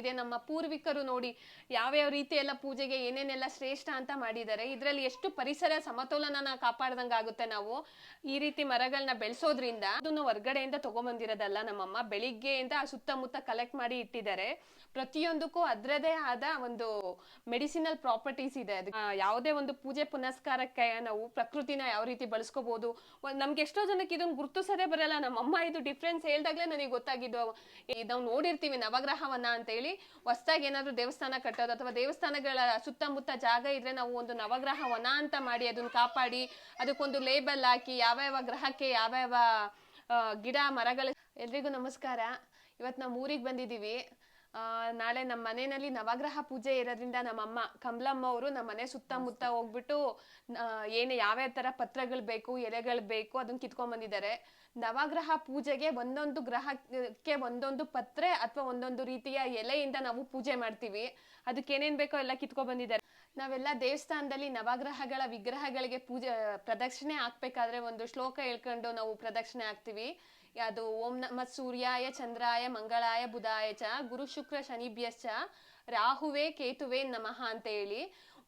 ಇದೆ. ನಮ್ಮ ಪೂರ್ವಿಕರು ನೋಡಿ ಯಾವ್ಯಾವ ರೀತಿ ಎಲ್ಲ ಪೂಜೆಗೆ ಏನೇನೆಲ್ಲ ಶ್ರೇಷ್ಠ ಅಂತ ಮಾಡಿದ್ದಾರೆ. ಇದರಲ್ಲಿ ಎಷ್ಟು ಪರಿಸರ ಸಮತೋಲನ ಕಾಪಾಡ್ದಂಗಾಗುತ್ತೆ ನಾವು. ಈ ರೀತಿ ಮರಗಳನ್ನ ಬೆಳೆಸೋದ್ರಿಂದ ಅದನ್ನು ಹೊರ್ಗಡೆಯಿಂದ ತಗೊಂಬಂದಿರೋದಲ್ಲ ನಮ್ಮಮ್ಮ. ಬೆಳಿಗ್ಗೆಯಿಂದ ಸುತ್ತಮುತ್ತ ಕಲೆಕ್ಟ್ ಮಾಡಿ ಇಟ್ಟಿದ್ದಾರೆ. ಪ್ರತಿಯೊಂದಕ್ಕೂ ಅದ್ರದೇ ಆದ ಒಂದು ಮೆಡಿಸಿನಲ್ ಪ್ರಾಪರ್ಟೀಸ್ ಇದೆ. ಅದು ಯಾವುದೇ ಒಂದು ಪೂಜೆ ಪುನಸ್ಕಾರಕ್ಕೆ ನಾವು ಪ್ರಕೃತಿನ ಯಾವ ರೀತಿ ಬಳಸ್ಕೋಬಹುದು ನಮ್ಗೆ ಎಷ್ಟೋ ಜನಕ್ಕೆ ಇದನ್ನ ಗುರುತಿಸೋದೇ ಬರಲ್ಲ. ನಮ್ಮಮ್ಮ ಇದು ಡಿಫ್ರೆನ್ಸ್ ಹೇಳ್ದಾಗ್ಲೇ ನನಗೆ ಗೊತ್ತಾಗಿದ್ದು. ನಾವು ನೋಡಿರ್ತೀವಿ ನವಗ್ರಹವನ್ನ ಅಂತೇಳಿ ಹೊಸ್ದಾಗಿ ಏನಾದ್ರು ದೇವಸ್ಥಾನ ಕಟ್ಟೋದು ಅಥವಾ ದೇವಸ್ಥಾನಗಳ ಸುತ್ತಮುತ್ತ ಜಾಗ ಇದ್ರೆ ನಾವು ಒಂದು ನವಗ್ರಹ ವನ ಅಂತ ಮಾಡಿ ಅದನ್ನ ಕಾಪಾಡಿ, ಅದಕ್ಕೊಂದು ಲೇಬಲ್ ಹಾಕಿ ಯಾವ್ಯಾವ ಗ್ರಹಕ್ಕೆ ಯಾವ ಯಾವ ಗಿಡ ಮರಗಳು. ಎಲ್ರಿಗೂ ನಮಸ್ಕಾರ. ಇವತ್ತು ನಾವು ಊರಿಗೆ ಬಂದಿದ್ದೀವಿ. ನಾಳೆ ನಮ್ಮ ಮನೆಯಲ್ಲಿ ನವಗ್ರಹ ಪೂಜೆ ಇರೋದ್ರಿಂದ ನಮ್ಮಮ್ಮ ಕಮಲಮ್ಮ ಅವರು ನಮ್ಮ ಮನೆ ಸುತ್ತಮುತ್ತ ಹೋಗ್ಬಿಟ್ಟು ಏನ್ ಯಾವ್ಯಾವ ತರ ಪತ್ರಗಳು ಬೇಕು ಎಲೆಗಳು ಬೇಕು ಅದನ್ನ ಕಿತ್ಕೊಂಡ್ ಬಂದಿದ್ದಾರೆ. ನವಗ್ರಹ ಪೂಜೆಗೆ ಒಂದೊಂದು ಗ್ರಹಕ್ಕೆ ಒಂದೊಂದು ಪತ್ರೆ ಅಥವಾ ಒಂದೊಂದು ರೀತಿಯ ಎಲೆಯಿಂದ ನಾವು ಪೂಜೆ ಮಾಡ್ತೀವಿ. ಅದಕ್ಕೆ ಏನೇನ್ ಬೇಕೋ ಎಲ್ಲ ಕಿತ್ಕೊಂಡ್ ಬಂದಿದ್ದಾರೆ. ನಾವೆಲ್ಲ ದೇವಸ್ಥಾನದಲ್ಲಿ ನವಗ್ರಹಗಳ ವಿಗ್ರಹಗಳಿಗೆ ಪೂಜೆ ಪ್ರದಕ್ಷಿಣೆ ಹಾಕ್ಬೇಕಾದ್ರೆ ಒಂದು ಶ್ಲೋಕ ಹೇಳ್ಕೊಂಡು ನಾವು ಪ್ರದಕ್ಷಿಣೆ ಹಾಕ್ತಿವಿ. ಅದು ಓಂ ನಮ ಸೂರ್ಯಾಯ ಚಂದ್ರಾಯ ಮಂಗಳಾಯ ಬುಧಾಯ ಚ ಗುರು ಶುಕ್ರ ಶನಿಭ್ಯಶ್ಚ ರಾಹುವೇ ಕೇತುವೆ ನಮಃ ಅಂತ ಹೇಳಿ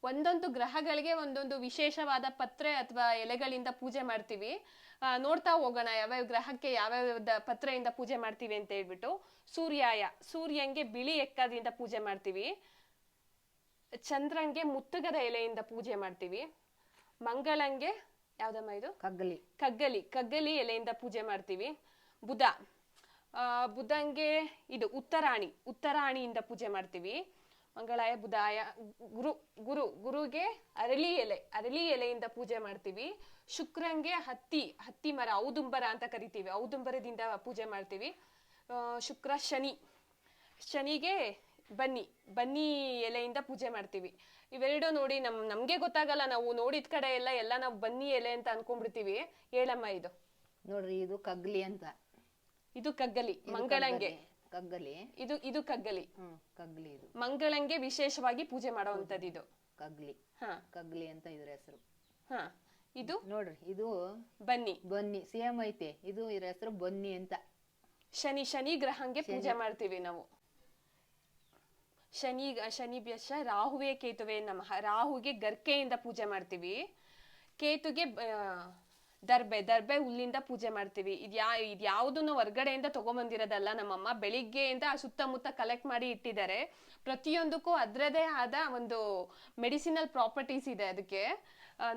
ಒಂದೊಂದು ಗ್ರಹಗಳಿಗೆ ಒಂದೊಂದು ವಿಶೇಷವಾದ ಪತ್ರೆ ಅಥವಾ ಎಲೆಗಳಿಂದ ಪೂಜೆ ಮಾಡ್ತೀವಿ. ನೋಡ್ತಾ ಹೋಗೋಣ ಯಾವ್ಯಾವ ಗ್ರಹಕ್ಕೆ ಯಾವ್ಯಾವ ಪತ್ರೆಯಿಂದ ಪೂಜೆ ಮಾಡ್ತೀವಿ ಅಂತ ಹೇಳ್ಬಿಟ್ಟು ಸೂರ್ಯಾಯ ಸೂರ್ಯಂಗೆ ಬಿಳಿ ಎಕ್ಕದಿಂದ ಪೂಜೆ ಮಾಡ್ತೀವಿ. ಚಂದ್ರಂಗೆ ಮುತ್ತುಗದ ಎಲೆಯಿಂದ ಪೂಜೆ ಮಾಡ್ತೀವಿ. ಮಂಗಳಂಗೆ ಯಾವ್ದಮ್ಮ ಇದು? ಕಗ್ಗಲಿ. ಕಗ್ಗಲಿ ಕಗ್ಗಲಿ ಎಲೆಯಿಂದ ಪೂಜೆ ಮಾಡ್ತೀವಿ. ಬುಧ. ಬುಧಂಗೆ ಇದು ಉತ್ತರಾಣಿ, ಉತ್ತರಾಣಿಯಿಂದ ಪೂಜೆ ಮಾಡ್ತೀವಿ. ಮಂಗಳಾಯ, ಬುಧಾಯ, ಗುರು ಗುರು, ಗುರುಗೆ ಅರಳಿ ಎಲೆ, ಅರಳಿ ಎಲೆಯಿಂದ ಪೂಜೆ ಮಾಡ್ತೀವಿ. ಶುಕ್ರಂಗೆ ಹತ್ತಿ ಹತ್ತಿ ಮರ, ಔದುಂಬರ ಅಂತ ಕರಿತೀವಿ. ಔದುಂಬರದಿಂದ ಪೂಜೆ ಮಾಡ್ತೀವಿ. ಶುಕ್ರ ಶನಿ, ಶನಿಗೆ ಬನ್ನಿ ಬನ್ನಿ ಎಲೆಯಿಂದ ಪೂಜೆ ಮಾಡ್ತೀವಿ. ಇವೆರಡು ನೋಡಿ ನಮ್, ನಮ್ಗೆ ಗೊತ್ತಾಗಲ್ಲ, ನಾವು ನೋಡಿದ ಕಡೆ ಎಲ್ಲ ಎಲ್ಲ ನಾವು ಬನ್ನಿ ಎಲೆ ಅಂತ ಅನ್ಕೊಂಡ್ಬಿಡ್ತೀವಿ. ಹೇಳಮ್ಮ ಇದು. ನೋಡ್ರಿ, ಇದು ಕಗ್ಲಿ ಅಂತ. ಇದು ಕಗ್ಗಲಿ ಮಂಗಳಂಗೆ. ಕಗ್ಗಲಿ. ಇದು ಇದು ಕಗ್ಗಲಿ. ಹ್ಮ್ ಕಗ್ಗಲಿ ಇದು. ಮಂಗಳಂಗೆ ವಿಶೇಷವಾಗಿ ಪೂಜೆ ಮಾಡುವಂತದ್ದು ಇದು. ಕಗ್ಲಿ. ಹಾ. ಕಗ್ಲಿ ಅಂತ ಇದ್ರ ಹೆಸರು. ಹಾ. ಇದು? ನೋಡ್ರಿ ಇದು ಬನ್ನಿ. ಬನ್ನಿ ಸೇಮ್ ಐತೆ. ಇದು ಇದ್ರ ಹೆಸರು ಬನ್ನಿ ಅಂತ. ಶನಿ ಶನಿ ಗ್ರಹಂಗೆ ಪೂಜೆ ಮಾಡ್ತೀವಿ ನಾವು. ಶನಿ ಶನಿ ಬ್ಯಶ ರಾಹುವೆ ಕೇತುವೆ ನಮಃ. ರಾಹುಗೆ ಗರ್ಕೆಯಿಂದ ಪೂಜೆ ಮಾಡ್ತೀವಿ. ಕೇತುಗೆ ದರ್ಬೆ ದರ್ಬೆ ಹುಲ್ಲಿಂದ ಪೂಜೆ ಮಾಡ್ತೀವಿ. ಇದ್ಯಾ ಇದ್ಯಾವುದನ್ನು ಹೊರ್ಗಡೆಯಿಂದ ತಗೊಂಬಂದಿರೋದಲ್ಲ ನಮ್ಮಮ್ಮ. ಬೆಳಿಗ್ಗೆಯಿಂದ ಸುತ್ತಮುತ್ತ ಕಲೆಕ್ಟ್ ಮಾಡಿ ಇಟ್ಟಿದ್ದಾರೆ. ಪ್ರತಿಯೊಂದಕ್ಕೂ ಅದರದೇ ಆದ ಒಂದು ಮೆಡಿಸಿನಲ್ ಪ್ರಾಪರ್ಟೀಸ್ ಇದೆ ಅದಕ್ಕೆ.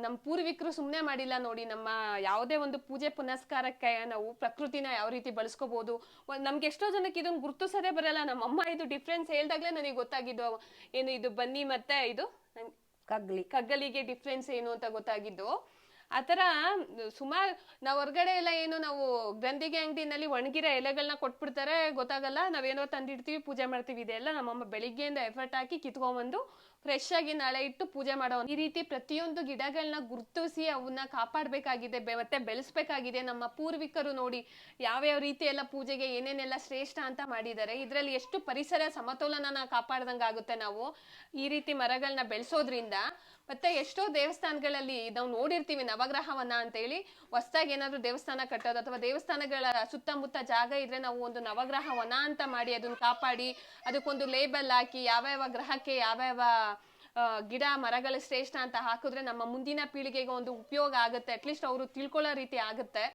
ನಮ್ಮ ಪೂರ್ವಿಕರು ಸುಮ್ಮನೆ ಮಾಡಿಲ್ಲ ನೋಡಿ. ನಮ್ಮ ಯಾವುದೇ ಒಂದು ಪೂಜೆ ಪುನಸ್ಕಾರಕ್ಕೆ ನಾವು ಪ್ರಕೃತಿನ ಯಾವ ರೀತಿ ಬಳಸ್ಕೋಬಹುದು ನಮ್ಗೆ ಎಷ್ಟೋ ಜನಕ್ಕೆ ಇದನ್ನು ಗುರುತಿಸೋದೇ ಬರಲ್ಲ. ನಮ್ಮಮ್ಮ ಇದು ಡಿಫ್ರೆನ್ಸ್ ಹೇಳ್ದಾಗ್ಲೇ ನನಗೆ ಗೊತ್ತಾಗಿದ್ದು. ಏನು ಇದು ಬನ್ನಿ ಮತ್ತೆ ಇದು? ಕಗ್ಲಿ. ಕಗ್ಗಲಿ ಕಗ್ಗಲಿಗೆ ಡಿಫ್ರೆನ್ಸ್ ಏನು ಅಂತ ಗೊತ್ತಾಗಿದ್ದು. ಆತರ ಸುಮಾರು ನಾವು ಹೊರ್ಗಡೆ ಎಲ್ಲ ಏನು ನಾವು ಗಂದಿಗೆ ಅಂಗಡಿನಲ್ಲಿ ಒಣಗಿರೋ ಎಲೆಗಳನ್ನ ಕೊಟ್ಬಿಡ್ತಾರೆ, ಗೊತ್ತಾಗಲ್ಲ. ನಾವೇನೋ ತಂದಿಡ್ತೀವಿ, ಪೂಜೆ ಮಾಡ್ತೀವಿ, ಇದೆಲ್ಲ ನಮ್ಮಮ್ಮ ಬೆಳಿಗ್ಗೆಯಿಂದ ಎಫರ್ಟ್ ಹಾಕಿ ಕಿತ್ಕೊಂಡ್ಬಂದು ಫ್ರೆಶ್ ಆಗಿ ನಾಳೆ ಇಟ್ಟು ಪೂಜೆ ಮಾಡೋ ಈ ರೀತಿ ಪ್ರತಿಯೊಂದು ಗಿಡಗಳನ್ನ ಗುರುತಿಸಿ ಅವನ್ನ ಕಾಪಾಡಬೇಕಾಗಿದೆ ಮತ್ತೆ ಬೆಳೆಸ್ಬೇಕಾಗಿದೆ. ನಮ್ಮ ಪೂರ್ವಿಕರು ನೋಡಿ ಯಾವ್ಯಾವ ರೀತಿ ಎಲ್ಲ ಪೂಜೆಗೆ ಏನೇನೆಲ್ಲ ಶ್ರೇಷ್ಠ ಅಂತ ಮಾಡಿದ್ದಾರೆ. ಇದರಲ್ಲಿ ಎಷ್ಟು ಪರಿಸರ ಸಮತೋಲನನ ಕಾಪಾಡ್ದಂಗ ಆಗುತ್ತೆ ನಾವು. ಈ ರೀತಿ ಮರಗಳನ್ನ ಬೆಳೆಸೋದ್ರಿಂದ ಮತ್ತೆ ಎಷ್ಟೋ ದೇವಸ್ಥಾನಗಳಲ್ಲಿ ನಾವು ನೋಡಿರ್ತೀವಿ ನವಗ್ರಹವನ್ನ ಅಂತೇಳಿ. ಹೊಸದಾಗಿ ಏನಾದ್ರು ದೇವಸ್ಥಾನ ಕಟ್ಟೋದು ಅಥವಾ ದೇವಸ್ಥಾನಗಳ ಸುತ್ತಮುತ್ತ ಜಾಗ ಇದ್ರೆ ನಾವು ಒಂದು ನವಗ್ರಹ ವನ ಅಂತ ಮಾಡಿ ಅದನ್ನ ಕಾಪಾಡಿ ಅದಕ್ಕೊಂದು ಲೇಬಲ್ ಹಾಕಿ ಯಾವ ಯಾವ ಗ್ರಹಕ್ಕೆ ಯಾವ್ಯಾವ ಆ, ಗಿಡ, ಮರಗಳು ಶ್ರೇಷ್ಠ ಅಂತ ಹಾಕಿದ್ರೆ ನಮ್ಮ ಮುಂದಿನ ಪೀಳಿಗೆಗೆ ಒಂದು ಉಪಯೋಗ ಆಗುತ್ತೆ. ಅಟ್ಲೀಸ್ಟ್ ಅವರು ತಿಳ್ಕೊಳ್ಳೋ ರೀತಿ ಆಗುತ್ತೆ.